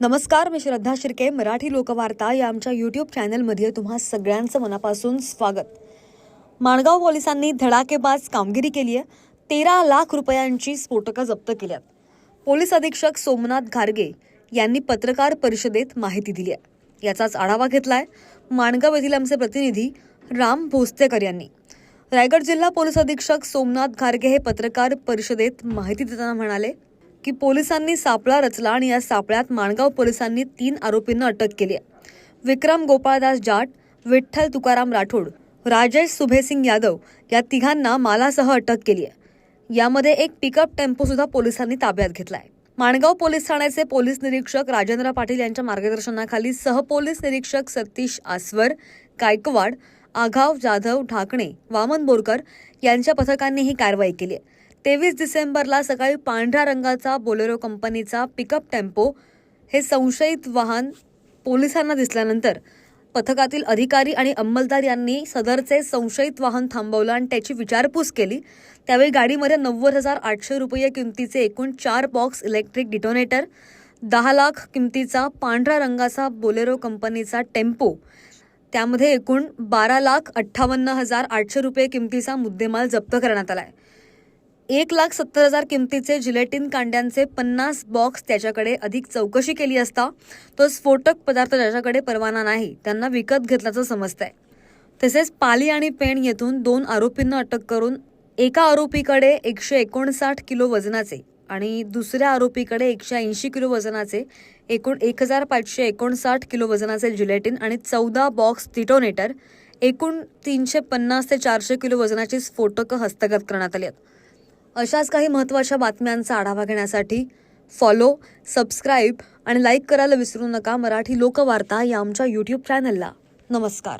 नमस्कार मी श्रद्धा शिर्के मराठी लोकवार्ता या आमच्या यूट्यूब चॅनलमध्ये तुम्हा सगळ्यांचं मनापासून स्वागत. माणगाव पोलिसांनी धडाकेबाज कामगिरी केली आहे. तेरा लाख रुपयांची स्फोटकं जप्त केल्यात पोलीस अधीक्षक सोमनाथ घारगे यांनी पत्रकार परिषदेत माहिती दिली आहे. याचाच आढावा घेतलाय माणगाव येथील आमचे प्रतिनिधी राम भोसतेकर यांनी. रायगड जिल्हा पोलीस अधीक्षक सोमनाथ घारगे हे पत्रकार परिषदेत माहिती देताना म्हणाले की पोलिसांनी सापळा रचला आणि या सापळ्यात माणगाव पोलिसांनी तीन आरोपींना अटक केली आहे. विक्रम गोपाळदास जाट विठ्ठल तुकाराम राठोड राजेश सुभेसिंग यादव या तिघांना मालासह अटक केली आहे. यामध्ये एक पिकअप टेम्पो सुद्धा पोलिसांनी ताब्यात घेतला आहे माणगाव पोलीस ठाण्याचे पोलीस निरीक्षक राजेंद्र पाटील यांच्या मार्गदर्शनाखाली सहपोलीस निरीक्षक सतीश आस्वर गायकवाड आघाव जाधव ढाकणे वामन बोरकर यांच्या पथकांनी ही कारवाई केली आहे. तेवीस डिसेंबरला सकाळी पांढऱ्या रंगाचा बोलेरो कंपनीचा पिकअप टेम्पो हे संशयित वाहन पोलिसांना दिसल्यानंतर पथकातील अधिकारी आणि अंमलदार यांनी सदरचे संशयित वाहन थांबवलं आणि त्याची विचारपूस केली. त्यावेळी गाडीमध्ये नव्वद हजार आठशे रुपये किमतीचे एकूण चार बॉक्स इलेक्ट्रिक डिटोनेटर दहा लाख किमतीचा पांढऱ्या रंगाचा बोलेरो कंपनीचा टेम्पो त्यामध्ये एकूण बारा लाख अठ्ठावन्न हजार आठशे रुपये किमतीचा मुद्देमाल जप्त करण्यात आला आहे एक लाख सत्तर हजार किमतीचे जिलेटिन कांड्यांचे पन्नास बॉक्स त्याच्याकडे अधिक चौकशी केली असता तो स्फोटक पदार्थ ज्याच्याकडे परवाना नाही त्यांना विकत घेतल्याचं समजतंय. तसेच पाली आणि पेण येथून दोन आरोपींना अटक करून एका आरोपीकडे एकशे एकोणसाठ किलो वजनाचे आणि दुसऱ्या आरोपीकडे एकशे ऐंशी किलो वजनाचे एकूण एक हजार पाचशे एकोणसाठ किलो वजनाचे जिलेटिन आणि चौदा बॉक्स टिटोनेटर एकूण तीनशे पन्नास ते चारशे किलो वजनाची स्फोटकं हस्तगत करण्यात आली आहेत. अशाच काही महत्त्वाच्या बातम्यांचा आढावा घेण्यासाठी फॉलो सबस्क्राईब आणि लाईक करायला विसरू नका मराठी लोकवार्ता या आमच्या यूट्यूब चॅनलला नमस्कार.